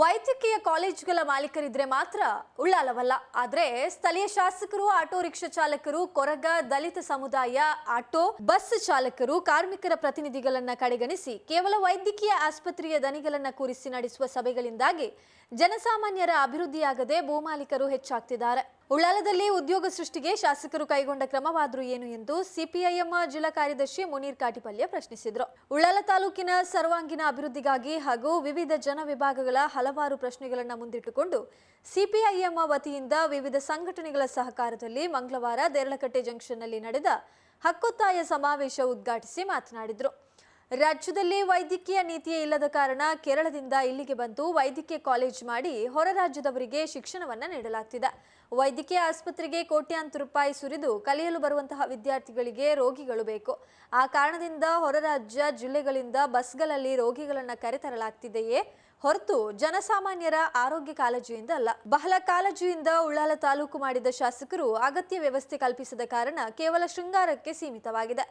ವೈದ್ಯಕೀಯ ಕಾಲೇಜುಗಳ ಮಾಲೀಕರಿದ್ರೆ ಮಾತ್ರ ಉಳ್ಳಾಲವಲ್ಲ. ಆದ್ರೆ ಸ್ಥಳೀಯ ಶಾಸಕರು, ಆಟೋ ರಿಕ್ಷಾ ಚಾಲಕರು, ಕೊರಗ ದಲಿತ ಸಮುದಾಯ, ಆಟೋ ಬಸ್ ಚಾಲಕರು, ಕಾರ್ಮಿಕರ ಪ್ರತಿನಿಧಿಗಳನ್ನ ಕಡೆಗಣಿಸಿ ಕೇವಲ ವೈದ್ಯಕೀಯ ಆಸ್ಪತ್ರೆಯ ದನಿಗಳನ್ನ ಕೂರಿಸಿ ನಡೆಸುವ ಸಭೆಗಳಿಂದಾಗಿ ಜನಸಾಮಾನ್ಯರ ಅಭಿವೃದ್ಧಿಯಾಗದೆ ಭೂಮಾಲೀಕರು ಹೆಚ್ಚಾಗ್ತಿದ್ದಾರೆ. ಉಳ್ಳಾಲದಲ್ಲಿ ಉದ್ಯೋಗ ಸೃಷ್ಟಿಗೆ ಶಾಸಕರು ಕೈಗೊಂಡ ಕ್ರಮವಾದರೂ ಏನು ಎಂದು ಸಿಪಿಐಎಂ ಜಿಲ್ಲಾ ಕಾರ್ಯದರ್ಶಿ ಮುನೀರ್ ಕಾಟಿಪಲ್ಯ ಪ್ರಶ್ನಿಸಿದರು. ಉಳ್ಳಾಲ ತಾಲೂಕಿನ ಸರ್ವಾಂಗೀಣ ಅಭಿವೃದ್ಧಿಗಾಗಿ ಹಾಗೂ ವಿವಿಧ ಜನ ವಿಭಾಗಗಳ ಹಲವಾರು ಪ್ರಶ್ನೆಗಳನ್ನು ಮುಂದಿಟ್ಟುಕೊಂಡು ಸಿಪಿಐಎಂ ವತಿಯಿಂದ ವಿವಿಧ ಸಂಘಟನೆಗಳ ಸಹಕಾರದಲ್ಲಿ ಮಂಗಳವಾರ ದೇರಳಕಟ್ಟೆ ಜಂಕ್ಷನ್ನಲ್ಲಿ ನಡೆದ ಹಕ್ಕೊತ್ತಾಯ ಸಮಾವೇಶ ಉದ್ಘಾಟಿಸಿ ಮಾತನಾಡಿದ್ರು. ರಾಜ್ಯದಲ್ಲಿ ವೈದ್ಯಕೀಯ ನೀತಿಯೇ ಇಲ್ಲದ ಕಾರಣ ಕೇರಳದಿಂದ ಇಲ್ಲಿಗೆ ಬಂದು ವೈದ್ಯಕೀಯ ಕಾಲೇಜ್ ಮಾಡಿ ಹೊರ ರಾಜ್ಯದವರಿಗೆ ಶಿಕ್ಷಣವನ್ನ ನೀಡಲಾಗ್ತಿದೆ. ವೈದ್ಯಕೀಯ ಆಸ್ಪತ್ರೆಗೆ ಕೋಟ್ಯಾಂತರ ರೂಪಾಯಿ ಸುರಿದು ಕಲಿಯಲು ಬರುವಂತಹ ವಿದ್ಯಾರ್ಥಿಗಳಿಗೆ ರೋಗಿಗಳು ಬೇಕು. ಆ ಕಾರಣದಿಂದ ಹೊರ ರಾಜ್ಯ ಜಿಲ್ಲೆಗಳಿಂದ ಬಸ್ಗಳಲ್ಲಿ ರೋಗಿಗಳನ್ನು ಕರೆತರಲಾಗ್ತಿದೆಯೇ ಹೊರತು ಜನಸಾಮಾನ್ಯರ ಆರೋಗ್ಯ ಕಾಳಜಿಯಿಂದ ಅಲ್ಲ. ಬಹಳ ಕಾಳಜಿಯಿಂದ ಉಳ್ಳಾಲ ತಾಲೂಕು ಮಾಡಿದ ಶಾಸಕರು ಅಗತ್ಯ ವ್ಯವಸ್ಥೆ ಕಲ್ಪಿಸದ ಕಾರಣ ಕೇವಲ ಶೃಂಗಾರಕ್ಕೆ ಸೀಮಿತವಾಗಿದೆ.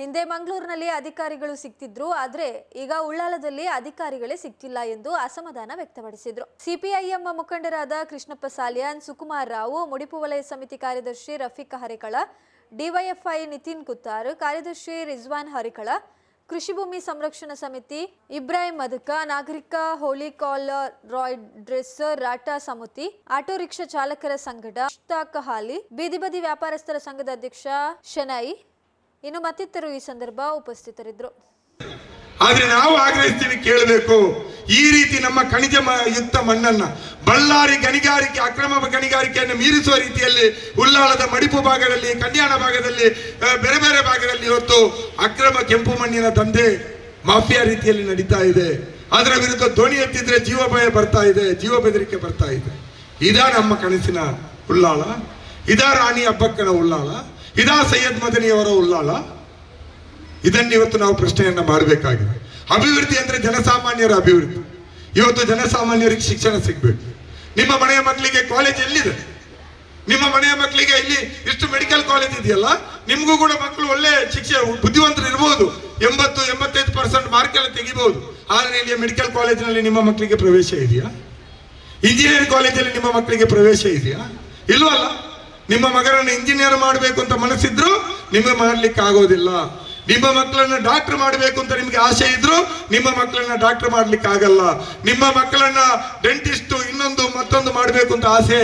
ಹಿಂದೆ ಮಂಗಳೂರಿನಲ್ಲಿ ಅಧಿಕಾರಿಗಳು ಸಿಗ್ತಿದ್ರು ಆದ್ರೆ ಈಗ ಉಳ್ಳಾಲದಲ್ಲಿ ಅಧಿಕಾರಿಗಳೇ ಸಿಗ್ತಿಲ್ಲ ಎಂದು ಅಸಮಾಧಾನ ವ್ಯಕ್ತಪಡಿಸಿದ್ರು. ಸಿಪಿಐಎಂ ಮುಖಂಡರಾದ ಕೃಷ್ಣಪ್ಪ ಸಾಲಿಯಾನ್, ಸುಕುಮಾರ್ ರಾವ್, ಮುಡಿಪು ವಲಯ ಸಮಿತಿ ಕಾರ್ಯದರ್ಶಿ ರಫೀಕ್ ಹರಿಕಳ, ಡಿವೈಎಫ್ಐ ನಿತಿನ್ ಕುತ್ತಾರ್, ಕಾರ್ಯದರ್ಶಿ ರಿಜ್ವಾನ್ ಹರಿಕಳ, ಕೃಷಿ ಭೂಮಿ ಸಂರಕ್ಷಣಾ ಸಮಿತಿ ಇಬ್ರಾಹಿಂ ಮದಕ, ನಾಗರಿಕ ಹೋಲಿ ಕಾಲ್ ರಾಯ್ ಡ್ರೆಸ್ ರಾಟಾ ಸಮಿತಿ, ಆಟೋ ರಿಕ್ಷಾ ಚಾಲಕರ ಸಂಘಟ ಮುಷ್ತಾಕ್ ಹಾಲಿ ಬೀದಿ ಬದಿ ವ್ಯಾಪಾರಸ್ಥರ ಸಂಘದ ಅಧ್ಯಕ್ಷ ಶನೈ ಇನ್ನು ಮತ್ತಿತರರು ಈ ಸಂದರ್ಭ ಉಪಸ್ಥಿತರಿದ್ದರು. ಆದ್ರೆ ನಾವು ಆಗ್ರಹಿಸ್ತೀವಿ ಕೇಳಬೇಕು. ಈ ರೀತಿ ನಮ್ಮ ಖನಿಜ ಯುಕ್ತ ಮಣ್ಣನ್ನ ಬಳ್ಳಾರಿ ಗಣಿಗಾರಿಕೆ, ಅಕ್ರಮ ಗಣಿಗಾರಿಕೆಯನ್ನು ಮೀರಿಸುವ ರೀತಿಯಲ್ಲಿ ಉಲ್ಲಾಳದ ಮಡಿಪು ಭಾಗದಲ್ಲಿ, ಕಲ್ಯಾಣ ಭಾಗದಲ್ಲಿ ಬೇರೆ ಬೇರೆ ಭಾಗದಲ್ಲಿ ಇವತ್ತು ಅಕ್ರಮ ಕೆಂಪು ಮಣ್ಣಿನ ದಂಧೆ ಮಾಫಿಯಾ ರೀತಿಯಲ್ಲಿ ನಡೀತಾ ಇದೆ. ಅದರ ವಿರುದ್ಧ ಧ್ವನಿ ಎತ್ತಿದ್ರೆ ಜೀವ ಭಯ ಬರ್ತಾ ಇದೆ, ಜೀವ ಬೆದರಿಕೆ ಬರ್ತಾ ಇದೆ. ಇದಾ ನಮ್ಮ ಕನಸಿನ ಉಳ್ಳಾಳ. ಇದಾ ರಾಣಿ ಅಬ್ಬಕ್ಕನ ಉಳ್ಳಾಳ ಇದಾ ಸೈಯದ್ ಮದನಿಯವರ ಉಳ್ಳಾಳ ಇದನ್ನ ಇವತ್ತು ನಾವು ಪ್ರಶ್ನೆಯನ್ನು ಮಾಡಬೇಕಾಗಿದೆ. ಅಭಿವೃದ್ಧಿ ಅಂದರೆ ಜನಸಾಮಾನ್ಯರ ಅಭಿವೃದ್ಧಿ. ಇವತ್ತು ಜನಸಾಮಾನ್ಯರಿಗೆ ಶಿಕ್ಷಣ ಸಿಗಬೇಕು. ನಿಮ್ಮ ಮನೆಯ ಮಕ್ಕಳಿಗೆ ಕಾಲೇಜ್ ಎಲ್ಲಿದೆ? ನಿಮ್ಮ ಮನೆಯ ಮಕ್ಕಳಿಗೆ ಇಲ್ಲಿ ಇಷ್ಟು ಮೆಡಿಕಲ್ ಕಾಲೇಜ್ ಇದೆಯಲ್ಲ? ನಿಮಗೂ ಕೂಡ ಮಕ್ಕಳು ಒಳ್ಳೆ ಶಿಕ್ಷೆ, ಬುದ್ಧಿವಂತರು ಇರಬಹುದು ಎಂಬತ್ತು, ಎಂಬತ್ತೈದು ಪರ್ಸೆಂಟ್ ಮಾರ್ಕ್ ಎಲ್ಲ ತೆಗಿಬಹುದು ಆದ್ರೆ ಇಲ್ಲಿ ಮೆಡಿಕಲ್ ಕಾಲೇಜಿನಲ್ಲಿ ನಿಮ್ಮ ಮಕ್ಕಳಿಗೆ ಪ್ರವೇಶ ಇದೆಯಾ? ಇಂಜಿನಿಯರಿಂಗ್ ಕಾಲೇಜಲ್ಲಿ ನಿಮ್ಮ ಮಕ್ಕಳಿಗೆ ಪ್ರವೇಶ ಇದೆಯಾ? ಇಲ್ವಲ್ಲ? ನಿಮ್ಮ ಮಗನನ್ನು ಇಂಜಿನಿಯರ್ ಮಾಡಬೇಕು ಅಂತ ಮನಸ್ಸಿದ್ರು, ನಿಮಗೆ ಮಾಡ್ಲಿಕ್ಕೆ ಆಗೋದಿಲ್ಲ. ನಿಮ್ಮ ಮಕ್ಕಳನ್ನ ಡಾಕ್ಟರ್ ಮಾಡಬೇಕು ಅಂತ ನಿಮಗೆ ಆಸೆ ಇದ್ರು, ನಿಮ್ಮ ಮಕ್ಕಳನ್ನ ಡಾಕ್ಟರ್ ಮಾಡ್ಲಿಕ್ಕೆ ಆಗಲ್ಲ. ನಿಮ್ಮ ಮಕ್ಕಳನ್ನ ಡೆಂಟಿಸ್ಟ್ ಇನ್ನೊಂದು ಮತ್ತೊಂದು ಮಾಡಬೇಕು ಅಂತ ಆಸೆ,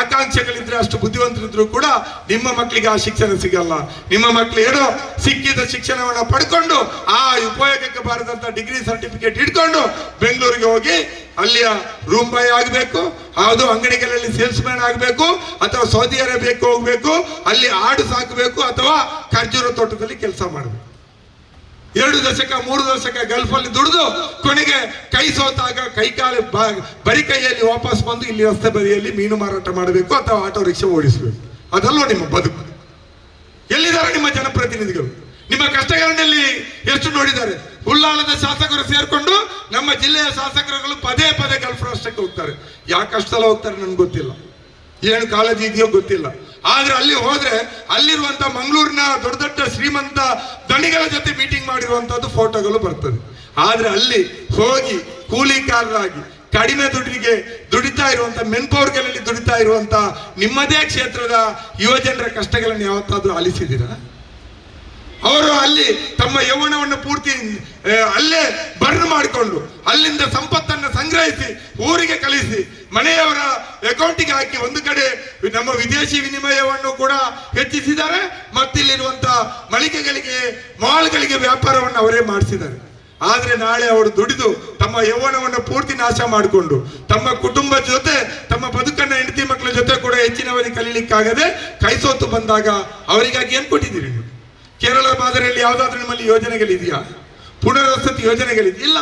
ಆಕಾಂಕ್ಷೆಗಳಿದ್ರೆ ಅಷ್ಟು ಬುದ್ಧಿವಂತರಿದ್ರು ಕೂಡ ನಿಮ್ಮ ಮಕ್ಕಳಿಗೆ ಆ ಶಿಕ್ಷಣ ಸಿಗಲ್ಲ. ನಿಮ್ಮ ಮಕ್ಕಳು ಏನೋ ಸಿಕ್ಕಿದ ಶಿಕ್ಷಣವನ್ನ ಪಡ್ಕೊಂಡು, ಆ ಉಪಯೋಗಕ್ಕೆ ಬಾರದಂತ ಡಿಗ್ರಿ ಸರ್ಟಿಫಿಕೇಟ್ ಇಟ್ಕೊಂಡು ಬೆಂಗಳೂರಿಗೆ ಹೋಗಿ ಅಲ್ಲಿಯ ರೂಮ್ ಬಾಯ್ ಆಗಬೇಕು ಅದು ಅಂಗಡಿಗಳಲ್ಲಿ ಸೇಲ್ಸ್ ಮ್ಯಾನ್ ಆಗಬೇಕು ಅಥವಾ ಸೌದಿ ಅರೇಬಿಯಾಕ್ಕೆ ಹೋಗಬೇಕು, ಅಲ್ಲಿ ಆಡು ಸಾಕಬೇಕು ಅಥವಾ ಖರ್ಜೂರ ತೋಟದಲ್ಲಿ ಕೆಲಸ ಮಾಡಬೇಕು. ಎರಡು ದಶಕ, ಮೂರು ದಶಕ ಗಲ್ಫ್ ಅಲ್ಲಿ ದುಡಿದು ಕೊನೆಗೆ ಕೈ ಸೋತಾಗ ಕೈ ಕಾಲು ಬರಿ ಕೈಯಲ್ಲಿ ವಾಪಸ್ ಬಂದು ಇಲ್ಲಿ ರಸ್ತೆ ಬದಿಯಲ್ಲಿ ಮೀನು ಮಾರಾಟ ಮಾಡಬೇಕು ಅಥವಾ ಆಟೋ ರಿಕ್ಷಾ ಓಡಿಸಬೇಕು. ಅದಲ್ಲೋ ನಿಮ್ಮ ಬದುಕು. ಎಲ್ಲಿದ್ದಾರೆ ನಿಮ್ಮ ಜನಪ್ರತಿನಿಧಿಗಳು? ನಿಮ್ಮ ಕಷ್ಟಗಳಲ್ಲಿ ಎಷ್ಟು ನೋಡಿದ್ದಾರೆ? ಉಳ್ಳಾಲದ ಶಾಸಕರು ಸೇರ್ಕೊಂಡು ನಮ್ಮ ಜಿಲ್ಲೆಯ ಶಾಸಕರುಗಳು ಪದೇ ಪದೇ ಗಲ್ಫ್ ರಾಷ್ಟ್ರಕ್ಕೆ ಹೋಗ್ತಾರೆ. ಯಾಕೆ ಅಷ್ಟಲ್ಲ ಹೋಗ್ತಾರೆ ನನ್ಗೆ ಗೊತ್ತಿಲ್ಲ. ಏನು ಕಾಳಜಿ ಇದೆಯೋ ಗೊತ್ತಿಲ್ಲ. ಆದ್ರೆ ಅಲ್ಲಿ ಹೋದ್ರೆ ಅಲ್ಲಿರುವಂತ ಮಂಗಳೂರಿನ ದೊಡ್ಡ ದೊಡ್ಡ ಶ್ರೀಮಂತ ದಣಿಗಳ ಜೊತೆ ಮೀಟಿಂಗ್ ಮಾಡಿರುವಂತದ್ದು ಫೋಟೋಗಳು ಬರ್ತದೆ. ಆದ್ರೆ ಅಲ್ಲಿ ಹೋಗಿ ಕೂಲಿಕಾರರಾಗಿ ಕಡಿಮೆ ದುಡ್ಡಿಗೆ ದುಡಿತಾ ಇರುವಂತ ಮೆನ್ಪೋರ್ಗಳಲ್ಲಿ ದುಡಿತಾ ಇರುವಂತ ನಿಮ್ಮದೇ ಕ್ಷೇತ್ರದ ಯುವಜನರ ಕಷ್ಟಗಳನ್ನು ಯಾವತ್ತಾದ್ರೂ ಆಲಿಸಿದ್ದೀರಾ? ಅವರು ಅಲ್ಲಿ ತಮ್ಮ ಯೌವನವನ್ನು ಪೂರ್ತಿ ಅಲ್ಲೇ ಬರ್ನ್ ಮಾಡಿಕೊಂಡು, ಅಲ್ಲಿಂದ ಸಂಪತ್ತನ್ನು ಸಂಗ್ರಹಿಸಿ, ಊರಿಗೆ ಕಳಿಸಿ, ಮನೆಯವರ ಅಕೌಂಟಿಗೆ ಹಾಕಿ ಒಂದು ಕಡೆ ನಮ್ಮ ವಿದೇಶಿ ವಿನಿಮಯವನ್ನು ಕೂಡ ಹೆಚ್ಚಿಸಿದ್ದಾರೆ ಮತ್ತಿಲ್ಲಿರುವಂತಹ ಮಳಿಗೆಗಳಿಗೆ, ಮಾಲ್ಗಳಿಗೆ ವ್ಯಾಪಾರವನ್ನು ಅವರೇ ಮಾಡಿಸಿದ್ದಾರೆ. ಆದರೆ ನಾಳೆ ಅವರು ದುಡಿದು ತಮ್ಮ ಯೌವನವನ್ನು ಪೂರ್ತಿ ನಾಶ ಮಾಡಿಕೊಂಡು, ತಮ್ಮ ಕುಟುಂಬದ ಜೊತೆ, ತಮ್ಮ ಬದುಕನ್ನ ಹೆಂಡತಿ ಮಕ್ಕಳ ಜೊತೆ ಕೂಡ ಹೆಚ್ಚಿನವರಿಗೆ ಕಲೀಲಿಕ್ಕಾಗದೆ ಕೈಸೋತು ಬಂದಾಗ ಅವರಿಗಾಗಿ ಏನ್ ಕೊಟ್ಟಿದ್ದೀರಿ ನೀವು? ಕೇರಳ ಮಾದರಿಯಲ್ಲಿ ಯಾವುದಾದ್ರೂ ನಿಮ್ಮಲ್ಲಿ ಯೋಜನೆಗಳಿದೆಯಾ? ಪುನರ್ವಸತಿ ಯೋಜನೆಗಳಿದೆಯಾ? ಇಲ್ಲ.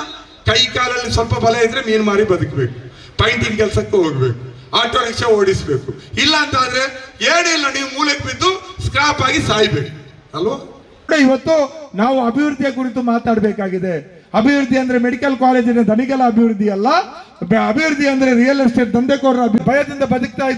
ಕೈ ಕಾಲಲ್ಲಿ ಸ್ವಲ್ಪ ಬಲ ಇದ್ರೆ ಮೀನು ಮಾರಿ ಬದುಕಬೇಕು. ಪೈಂಟಿನ ಕೆಲಸಕ್ಕೆ ಹೋಗ್ಬೇಕು. ಆಟೋ ರಿಕ್ಷಾ ಓಡಿಸ್ಬೇಕು. ಇಲ್ಲ ಅಂತ ಆದ್ರೆ ಏನಿಲ್ಲ ನೀವು ಮೂಲಕ್ಕೆ ಬಿದ್ದು ಸ್ಕ್ರಾಪ್ ಆಗಿ ಸಾಯ್ಬೇಕು. ಅಲ್ವಾ? ಇವತ್ತು ನಾವು ಅಭಿವೃದ್ಧಿಯ ಕುರಿತು ಮಾತಾಡಬೇಕಾಗಿದೆ. ಅಭಿವೃದ್ಧಿ ಅಂದ್ರೆ ಮೆಡಿಕಲ್ ಕಾಲೇಜಿನ ಧನಿಗಳ ಅಭಿವೃದ್ಧಿ ಅಲ್ಲ. ಅಭಿವೃದ್ಧಿ ಅಂದ್ರೆ ರಿಯಲ್ ಎಸ್ಟೇಟ್ ದಂಧೆಕೋರರ ಅಭಿ- ಭಯದಿಂದ ಬದುಕ್ತಾ